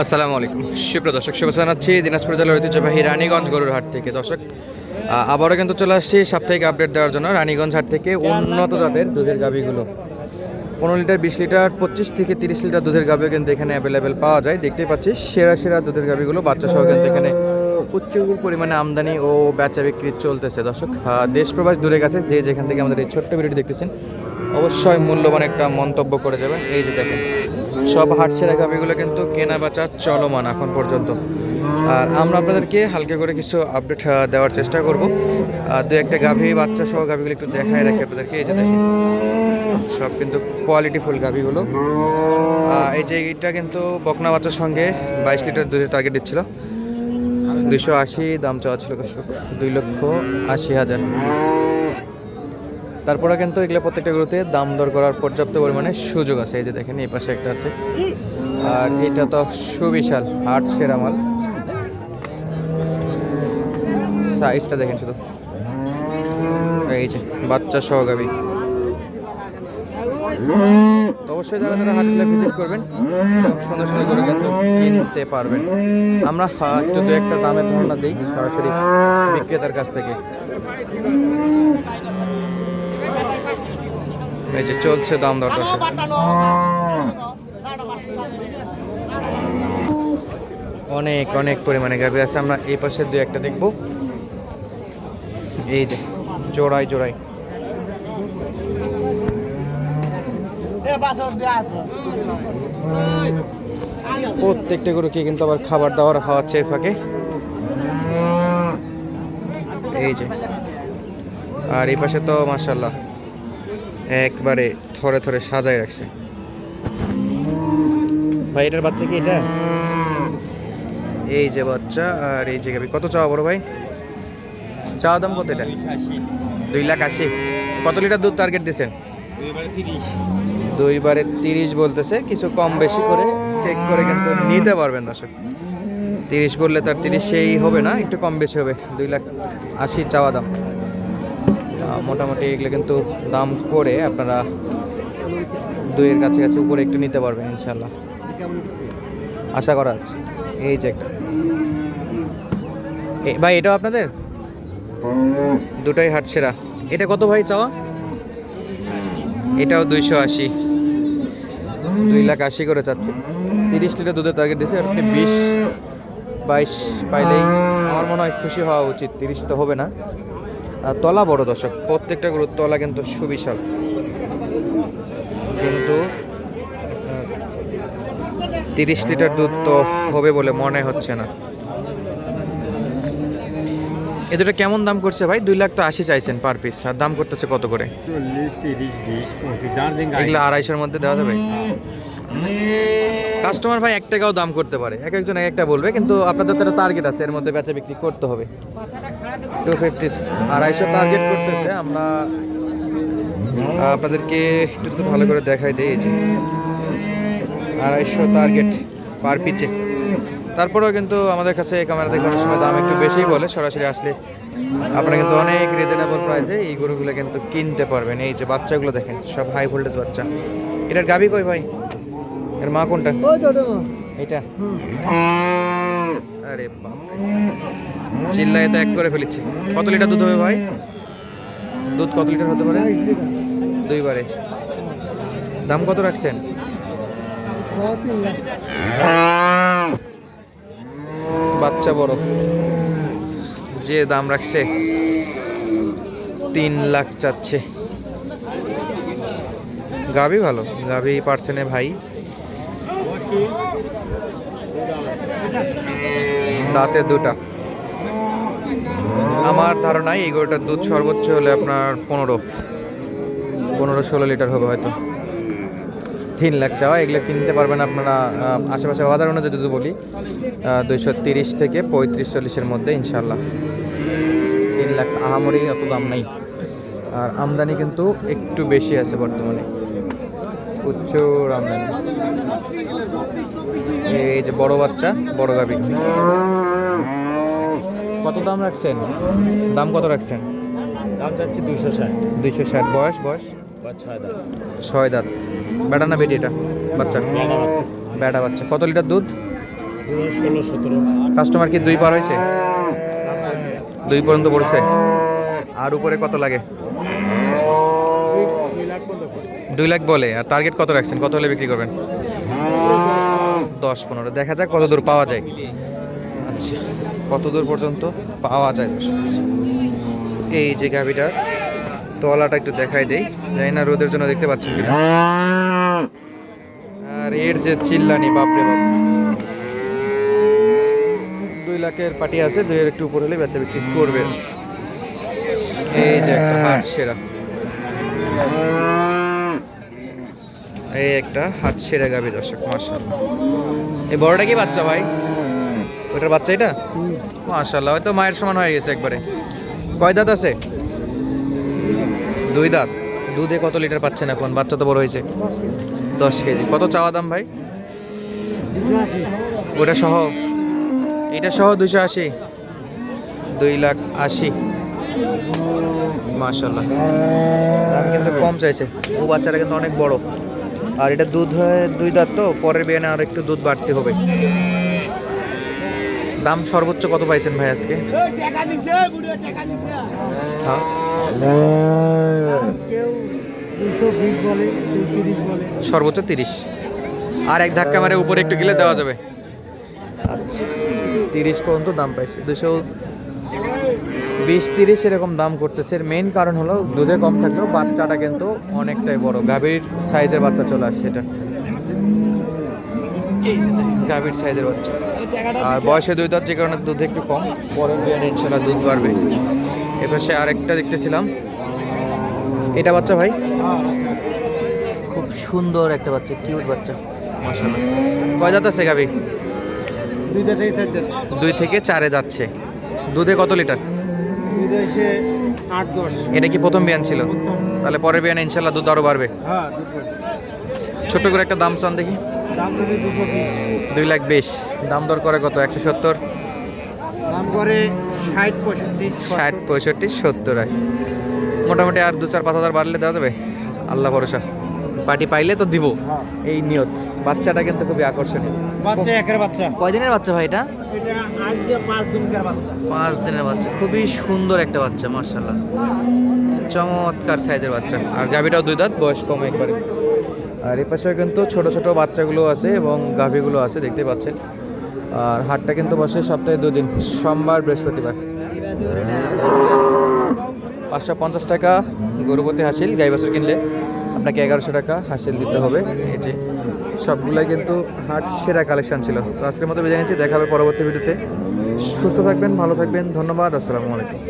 আসসালামু আলাইকুম। সুপ্রিয় দর্শক শুভেচ্ছা জানাচ্ছি দিনাজপুর জেলার ঐতিহ্যবাহী রানীগঞ্জ গরুর হাট থেকে। দর্শক আবারও কিন্তু চলে আসছি সাপ্তাহিক আপডেট দেওয়ার জন্য রানীগঞ্জ হাট থেকে উন্নত জাতের দুধের গাভিগুলো। পনেরো লিটার বিশ লিটার, পঁচিশ থেকে তিরিশ লিটার দুধের গাভিও কিন্তু এখানে অ্যাভেলেবেল পাওয়া যায়। দেখতেই পাচ্ছি সেরা সেরা দুধের গাভিগুলো বাচ্চা সহ কিন্তু এখানে প্রচুর পরিমাণে আমদানি ও বেচা বিক্রি চলতেছে। দর্শক দেশ প্রবাস দূরে গেছে, যে যেখান থেকে আমাদের এই ছোট্ট ভিডিওটি দেখতেছেন, অবশ্যই মূল্যবান একটা মন্তব্য করে যাবেন। এই যে দেখেন সব হাটসেরা গাভিগুলো কিন্তু কেনা বেচা চলমান এখন পর্যন্ত। আর আমরা আপনাদেরকে হালকা করে কিছু আপডেট দেওয়ার চেষ্টা করব। দু একটা গাভী বাচ্চা সহ গাভিগুলো একটু দেখায় রাখি আপনাদেরকে, এই যে দেখেন। সব কিন্তু কোয়ালিটি ফুল গাভিগুলো। এই যে এইটা কিন্তু বকনা বাচ্চার সঙ্গে বাইশ লিটার দুধের টার্গেট দিচ্ছিল। দুইশো আশি, দাম চাওয়া ছিল দুই লক্ষ আশি হাজার। তারপরে কিন্তু এগুলো প্রত্যেকটা গরুতে দাম দর করার পর্যাপ্ত পরিমাণে সুযোগ আছে। এই যে দেখেন, এই পাশে একটা আছে। আর এটা তো সুবিশাল আট সেরা মাল। সাইজটা দেখেন শুধু। এই যে, বাচ্চা সহগামী অবশ্যই যারা যারা ভিজিট করবেন, সুন্দর সুন্দর গরু কিন্তু কিনতে পারবেন। আমরা একটু দু একটা দামের ধারণা দিই সরাসরি বিক্রেতার কাছ থেকে। এই যে চলছে দাম দর অনেক অনেক পরিমাণে গাভি আছে। আমরা এই পাশে দু একটা দেখব। এই যে, জোড়াই জোড়াই। প্রত্যেকটা গরুকে কিন্তু আবার খাবার দাবার খাওয়াচ্ছে এর ফাঁকে। এই যে। আর এই পাশে তো মার্শাল্লাহ একবারে থরে থরে সাজায় রাখছে। ভাই এটার বাচ্চা কি এটা? এই যে বাচ্চা আর এই যে গাবি কত চাওয়া বড় ভাই? চাওয়া দাম কত এটা? দুই লাখ আশি। কত লিটার দুধ টার্গেট দিয়েছেন দুইবারে তিরিশ। বলতেছে কিছু কম বেশি করে চেক করে কিন্তু নিতে পারবেন দর্শক। তিরিশ বললে তার তিরিশ সেই হবে না একটু কম বেশি হবে। দুই লাখ আশি চাওয়া দাম। মোটামুটি এগুলো কিন্তু দাম করে আপনারা দুইয়ের কাছাকাছি উপরে একটু নিতে পারবেন ইনশাল্লাহ আশা করা যাচ্ছে। এই যে একটা। ভাই, এটাও আপনাদের? দুটাই হাটছেরা এটা কত ভাই চাওয়া? এটাও দুইশো আশি। দুই লাখ আশি করে চাচ্ছে। তিরিশ লিটার দুধের টার্গেট দিয়েছে আপনি বিশ, বাইশ পাইলেই আমার মনে হয় খুশি হওয়া উচিত। তিরিশ তো হবে না। তলা বড় দর্শক প্রত্যেকটা গরুর তলা কিন্তু সুবিশাল। কিন্তু তিরিশ লিটার দুধ তো হবে বলে মনে হচ্ছে না। এ দুটো কেমন দাম করছে ভাই? দুই লাখ তো আশি চাইছেন পার পিস আর দাম করতেছে কত করে? এগুলো আড়াইশোর মধ্যে দেওয়া যাবে? কাস্টমার ভাই এক টাকাও দাম করতে পারে। এক একজন এক একটা বলবে, কিন্তু আপনাদের তো টার্গেট আছে, এর মধ্যে বেচা বিক্রি করতে হবে। টু ফিফটি আড়াইশো টার্গেট করতেছে, আমরা আপনাদেরকে একটু যদি ভালো করে দেখাই যে আড়াইশো টার্গেট পার পিচে তারপরেও কিন্তু আমাদের কাছে ক্যামেরা দেখে অনেক সময় দাম একটু বেশিই বলে, সরাসরি আসলে আপনারা কিন্তু অনেক রিজনেবল প্রাইসে এই গরুগুলো কিন্তু কিনতে পারবেন। এই যে বাচ্চাগুলো দেখেন, সব হাই ভোল্টেজ বাচ্চা। এটার গাবি কই ভাই? এর মা কোনটা? এটা আরে বাপ চিল্লায় তো এক করে ফেলেছি। কত লিটার দুধ হবে ভাই? দুধ কত লিটার হতে পারে? দুইবারে। দাম কত রাখছেন? বাচ্চা বড়। যে দাম রাখছে তিন লাখ চাচ্ছে। গাবি ভালো। গাবি পার্সেনে ভাই। দাঁতে দুটা। আমার ধারণায় এই গরুটার দুধ সর্বোচ্চ হলে আপনার পনেরো পনেরো ষোলো লিটার হবে হয়তো। তিন লাখ চাওয়া, এগুলো কিনতে পারবেন আপনারা আশেপাশে বাজার অনুযায়ী যদি বলি দুইশো তিরিশ থেকে পঁয়ত্রিশ চল্লিশের মধ্যে ইনশাল্লাহ তিন লাখ আহামরি অত দাম নাই। আর আমদানি কিন্তু একটু বেশি আছে বর্তমানে। প্রচুর আমদানি। এই যে বড় বাচ্চা বড় গাভি। কত দাম রাখছেন? দাম কত রাখছেন? দাম চাচ্ছি দুশো ষাট। দুইশো ষাট। বয়স বয়স? ছয় দাম ছয় দাঁত। বেটা না বেটি এটা? বাচ্চা? বেটা বাচ্চা। কত লিটার দুধ? ষোলো সতেরো। কাস্টমার কি দুই পার হয়েছে? দুই পর্যন্ত পড়ছে। আর উপরে কত লাগে? দুই লাখ বলে। আর টার্গেট কত রাখছেন? কত হলে বিক্রি করবেন? দশ পনেরো। দেখা যাক কত দূর পাওয়া যায়। আচ্ছা। কত দূর পর্যন্ত পাওয়া যায় এই যে গাভিটার তলাটা একটু দেখাই দেই। জানি না রোদের জন্য দেখতে পাচ্ছেন কিনা। আর এর যে চিল্লানি বাপরে বাপ। দুই লাখের পার্টি আছে দুইয়ের একটু উপর হলে বেচা বিক্রি করবে। এই যে একটা হাট সেরা। এই একটা হাট সেরা গাভি দর্শক মার্শাল্লাহ এই বড়টা কি বাচ্চা ভাই? ওটার বাচ্চা এটা? মার্শাল্লাহ হয়তো মায়ের সমান হয়ে গেছে একবারে। কয় দাঁত আছে? দুই দাঁত। দুধে কত লিটার পাচ্ছেন এখন? বাচ্চা তো বড় হয়েছে। দশ কেজি। কত চাওয়া দাম ভাই? ওটা সহ? এটা সহ দুশো আশি। দুই লাখ আশি। মাশাল্লাহ দাম কিন্তু কম চাইছে। ও বাচ্চাটা কিন্তু অনেক বড়। আর এটা দুধ হয়ে দুই দাঁত তো পরের বিয়ানে আর একটু দুধ বাড়তে হবে। দাম সর্বোচ্চ কত পাইছেন ভাই আজকে? হ্যাঁ। সর্বোচ্চ তিরিশ। আর এক ধাক্কা মারে উপরে একটু গেলে দেওয়া যাবে। আচ্ছা। তিরিশ পর্যন্ত দাম পাইছে। দুশো বিশ তিরিশ এরকম দাম করতেছে। এর মেইন কারণ হলো দুধে কম থাকলেও বাচ্চাটা কিন্তু অনেকটাই বড়। গাভীর সাইজের বাচ্চা চলে আসছে এটা। গাভীর সাইজের বাচ্চা। আর বয়সে দুই দাঁত যে কারণে দুধ একটু কম। পরের ইনশাল্লাহ দুধ বাড়বে। এপাশে আরেকটা দেখতেছিলাম। এটা বাচ্চা ভাই? খুব সুন্দর একটা বাচ্চা কিউট বাচ্চা। মাশাআল্লাহ। কয় দাঁত আছে দুই থেকে চারে যাচ্ছে। দুধে কত লিটার? এসে আট দশ। এটা কি প্রথম বিয়ান ছিল? তাহলে পরের বিয়ানে ইনশাল্লাহ দুধ আরও বাড়বে। হ্যাঁ ছোট্ট করে একটা দাম চান দেখি। দাম দিয়েছে দুশো বিশ। দুই লাখ বিশ। দাম দর করে কত? একশো সত্তর? দাম করে ষাট পঁয়ষট্টি ষাট পঁয়ষট্টি সত্তর আশি। মোটামুটি আর দু চার পাঁচ হাজার বাড়লে দেওয়া যাবে। আল্লাহ ভরসা। পার্টি পাইলে তো দিব। হ্যাঁ। এই নিয়ত। বাচ্চাটা কিন্তু খুবই আকর্ষণীয়। বাচ্চা একের বাচ্চা। কয়দিনের বাচ্চা ভাই এটা? এটা আজ দিয়ে পাঁচ দিনকার বাচ্চা। পাঁচ দিনের বাচ্চা। খুবই সুন্দর একটা বাচ্চা মার্শাল্লাহ চমৎকার সাইজের বাচ্চা। আর গাভিটাও দুই দাঁত বয়স কম একবারে। আর এ পাশে কিন্তু ছোট ছোট বাচ্চাগুলো আছে এবং গাভিগুলো আছে দেখতে পাচ্ছেন। আর হাটটা কিন্তু বসে সপ্তাহে দুদিন সোমবার বৃহস্পতিবার। পাঁচশো পঞ্চাশ টাকা গরুপতি হাসিল গাই বছর কিনলে। আপনাকে এগারোশো টাকা হাসিল দিতে হবে। যে সবগুলাই কিন্তু হাট সেরা কালেকশন ছিল। তো আজকের মতো বেজে নিচ্ছি, দেখা হবে পরবর্তী ভিডিওতে। সুস্থ থাকবেন, ভালো থাকবেন, ধন্যবাদ, আসসালামু আলাইকুম।